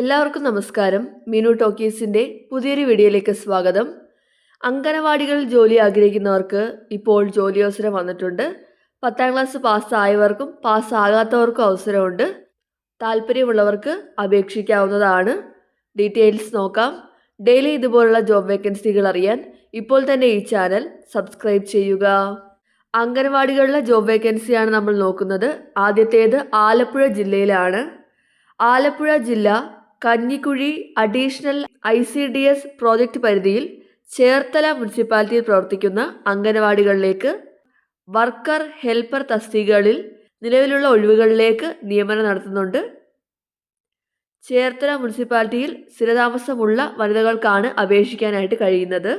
എല്ലാവർക്കും നമസ്കാരം. മീനു ടോക്കീസിന്റെ പുതിയൊരു വീഡിയോയിലേക്ക് സ്വാഗതം. അങ്കനവാടികളിൽ ജോലി ആഗ്രഹിക്കുന്നവർക്ക് ഇപ്പോൾ ജോലി അവസരം വന്നിട്ടുണ്ട്. പത്താം ക്ലാസ് പാസ്സായവർക്കും പാസ്സാകാത്തവർക്കും അവസരമുണ്ട്. താല്പര്യമുള്ളവർക്ക് അപേക്ഷിക്കാവുന്നതാണ്. ഡീറ്റെയിൽസ് നോക്കാം. ഡെയിലി ഇതുപോലുള്ള ജോബ് വേക്കൻസികൾ അറിയാൻ ഇപ്പോൾ തന്നെ ഈ ചാനൽ സബ്സ്ക്രൈബ് ചെയ്യുക. അംഗനവാടികളിലെ ജോബ് വേക്കൻസിയാണ് നമ്മൾ നോക്കുന്നത്. ആദ്യത്തേത് ആലപ്പുഴ ജില്ലയിലാണ്. ആലപ്പുഴ ജില്ല Kanjikuzhi additional I C D S project പരിധിയിൽ ചേർത്തല മുനിസിപ്പാലിറ്റിയിൽ പ്രവർത്തിക്കുന്ന അംഗനവാടികളിലേക്ക് വർക്കർ ഹെൽപ്പർ തസ്തികകളിൽ നിലവിലുള്ള ഒഴിവുകളിലേക്ക് നിയമനം നടത്തുന്നുണ്ട്. ചേർത്തല മുനിസിപ്പാലിറ്റിയിൽ സ്ഥിരതാമസമുള്ള വനിതകൾക്കാണ് അപേക്ഷിക്കാനായിട്ട് കഴിയുന്നത്.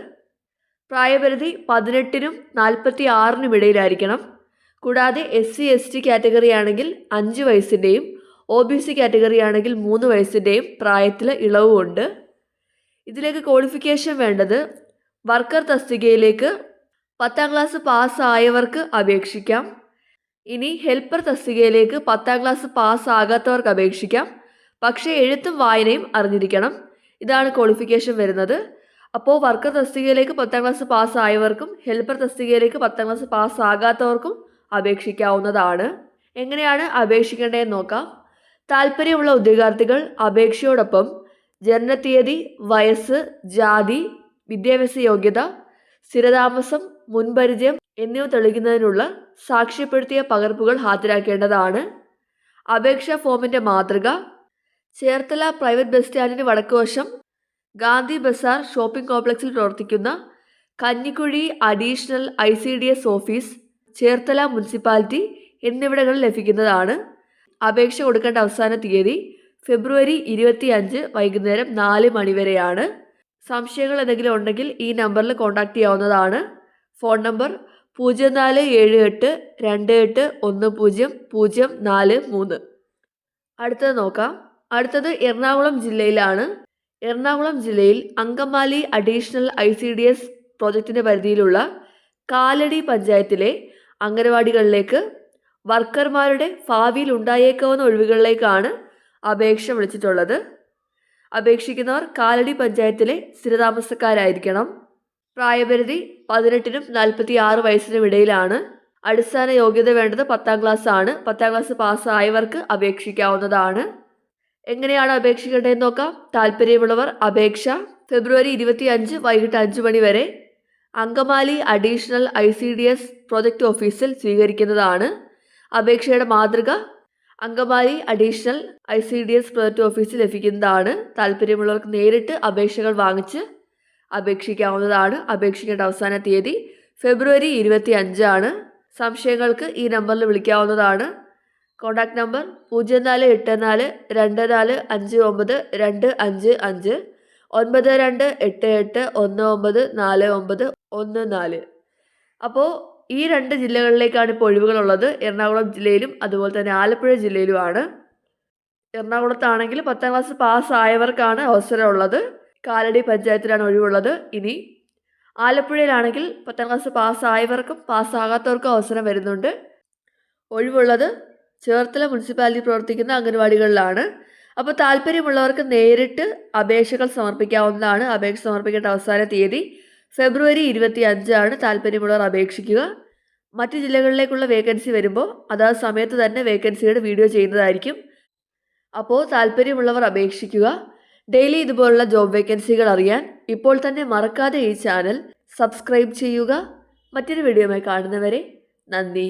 പ്രായപരിധി പതിനെട്ടിനും നാൽപ്പത്തി ആറിനും ഇടയിലായിരിക്കണം കൂടാതെ S C S T category ആണെങ്കിൽ അഞ്ച് വയസ്സിന്റെയും ഒ ബി സി കാറ്റഗറി ആണെങ്കിൽ മൂന്ന് വയസ്സിന്റെയും പ്രായത്തിൽ ഇളവുമുണ്ട് ഇതിലേക്ക് ക്വാളിഫിക്കേഷൻ വേണ്ടത് വർക്കർ തസ്തികയിലേക്ക് പത്താം ക്ലാസ് പാസ്സായവർക്ക് അപേക്ഷിക്കാം. ഇനി ഹെൽപ്പർ തസ്തികയിലേക്ക് പത്താം ക്ലാസ് പാസ്സാകാത്തവർക്ക് അപേക്ഷിക്കാം. പക്ഷേ എഴുത്തും വായനയും അറിഞ്ഞിരിക്കണം. ഇതാണ് ക്വാളിഫിക്കേഷൻ വരുന്നത്. അപ്പോൾ വർക്കർ തസ്തികയിലേക്ക് പത്താം ക്ലാസ് പാസ്സായവർക്കും ഹെൽപ്പർ തസ്തികയിലേക്ക് പത്താം ക്ലാസ് പാസ്സാകാത്തവർക്കും അപേക്ഷിക്കാവുന്നതാണ്. എങ്ങനെയാണ് അപേക്ഷിക്കേണ്ടതെന്ന് നോക്കാം. താല്പര്യമുള്ള ഉദ്യോഗാർത്ഥികൾ അപേക്ഷയോടൊപ്പം ജനനത്തീയതി വയസ്സ് ജാതി വിദ്യാഭ്യാസ യോഗ്യത സ്ഥിരതാമസം മുൻപരിചയം എന്നിവ തെളിയിക്കുന്നതിനുള്ള സാക്ഷ്യപ്പെടുത്തിയ പകർപ്പുകൾ ഹാജരാക്കേണ്ടതാണ്. അപേക്ഷാ ഫോമിന്റെ മാതൃക ചേർത്തല പ്രൈവറ്റ് ബസ് സ്റ്റാൻഡിന് വടക്കുവശം ഗാന്ധി ബസാർ ഷോപ്പിംഗ് കോംപ്ലക്സിൽ പ്രവർത്തിക്കുന്ന Kanjikuzhi additional I C D S office Cherthala municipality എന്നിവിടങ്ങളിൽ ലഭിക്കുന്നതാണ്. അപേക്ഷ കൊടുക്കേണ്ട അവസാന തീയതി ഫെബ്രുവരി ഇരുപത്തി അഞ്ച് വൈകുന്നേരം നാല് മണിവരെയാണ്. സംശയങ്ങൾ എന്തെങ്കിലും ഉണ്ടെങ്കിൽ ഈ നമ്പറിൽ കോൺടാക്റ്റ് ചെയ്യാവുന്നതാണ്. ഫോൺ നമ്പർ പൂജ്യം നാല് ഏഴ് എട്ട് രണ്ട് എട്ട് ഒന്ന് പൂജ്യം പൂജ്യം നാല് മൂന്ന്. അടുത്തത് നോക്കാം. അടുത്തത് എറണാകുളം ജില്ലയിലാണ്. എറണാകുളം ജില്ലയിൽ Angamaly additional I C D S പ്രോജക്റ്റിന്റെ പരിധിയിലുള്ള കാലടി പഞ്ചായത്തിലെ അംഗനവാടികളിലേക്ക് വർക്കർമാരുടെ ഭാവിയിൽ ഉണ്ടായേക്കാവുന്ന ഒഴിവുകളിലേക്കാണ് അപേക്ഷ വിളിച്ചിട്ടുള്ളത്. അപേക്ഷിക്കുന്നവർ കാലടി പഞ്ചായത്തിലെ സ്ഥിരതാമസക്കാരായിരിക്കണം. പ്രായപരിധി പതിനെട്ടിനും നാൽപ്പത്തി ആറ് വയസ്സിനും ഇടയിലാണ്. അടിസ്ഥാന യോഗ്യത വേണ്ടത് പത്താം ക്ലാസ് ആണ് പത്താം ക്ലാസ് പാസ്സായവർക്ക് അപേക്ഷിക്കാവുന്നതാണ്. എങ്ങനെയാണ് അപേക്ഷിക്കേണ്ടതെന്ന് നോക്കാം. താല്പര്യമുള്ളവർ അപേക്ഷ ഫെബ്രുവരി ഇരുപത്തി അഞ്ച് വൈകിട്ട് അഞ്ച് മണി വരെ Angamaly additional I C D S project ഓഫീസിൽ സ്വീകരിക്കുന്നതാണ്. അപേക്ഷയുടെ മാതൃക Angamaly additional I C D S project ഓഫീസിൽ ലഭിക്കുന്നതാണ്. താല്പര്യമുള്ളവർക്ക് നേരിട്ട് അപേക്ഷകൾ വാങ്ങിച്ച് അപേക്ഷിക്കാവുന്നതാണ്. അപേക്ഷിക്കേണ്ട അവസാന തീയതി ഫെബ്രുവരി ഇരുപത്തി അഞ്ചാണ് സംശയങ്ങൾക്ക് ഈ നമ്പറിൽ വിളിക്കാവുന്നതാണ്. കോൺടാക്ട് നമ്പർ പൂജ്യം നാല് എട്ട് നാല് രണ്ട് നാല് അഞ്ച് ഒമ്പത് രണ്ട് അഞ്ച് അഞ്ച് ഒൻപത് രണ്ട് എട്ട് എട്ട് ഒന്ന് ഒമ്പത് നാല് ഒമ്പത് ഒന്ന് നാല്. അപ്പോൾ ഈ രണ്ട് ജില്ലകളിലേക്കാണ് ഇപ്പോൾ ഒഴിവുകളുള്ളത്. എറണാകുളം ജില്ലയിലും അതുപോലെ തന്നെ ആലപ്പുഴ ജില്ലയിലുമാണ്. എറണാകുളത്താണെങ്കിൽ പത്താം ക്ലാസ് പാസ്സായവർക്കാണ് അവസരമുള്ളത്. കാലടി പഞ്ചായത്തിലാണ് ഒഴിവുള്ളത്. ഇനി ആലപ്പുഴയിലാണെങ്കിൽ പത്താം ക്ലാസ് പാസ്സായവർക്കും പാസ്സാകാത്തവർക്കും അവസരം വരുന്നുണ്ട്. ഒഴിവുള്ളത് ചേർത്തല മുനിസിപ്പാലിറ്റി പ്രവർത്തിക്കുന്ന അംഗൻവാടികളിലാണ്. അപ്പോൾ താല്പര്യമുള്ളവർക്ക് നേരിട്ട് അപേക്ഷകൾ സമർപ്പിക്കാവുന്നതാണ്. അപേക്ഷ സമർപ്പിക്കേണ്ട അവസാന തീയതി ഫെബ്രുവരി ഇരുപത്തി അഞ്ചാണ് താല്പര്യമുള്ളവർ അപേക്ഷിക്കുക. മറ്റ് ജില്ലകളിലേക്കുള്ള വേക്കൻസി വരുമ്പോൾ അതാത് സമയത്ത് തന്നെ വേക്കൻസിയുടെ വീഡിയോ ചെയ്യുന്നതായിരിക്കും. അപ്പോൾ താല്പര്യമുള്ളവർ അപേക്ഷിക്കുക. ഡെയിലി ഇതുപോലുള്ള ജോബ് വേക്കൻസികൾ അറിയാൻ ഇപ്പോൾ തന്നെ മറക്കാതെ ഈ ചാനൽ സബ്സ്ക്രൈബ് ചെയ്യുക. മറ്റൊരു വീഡിയോയുമായി കാണുന്നവരെ നന്ദി.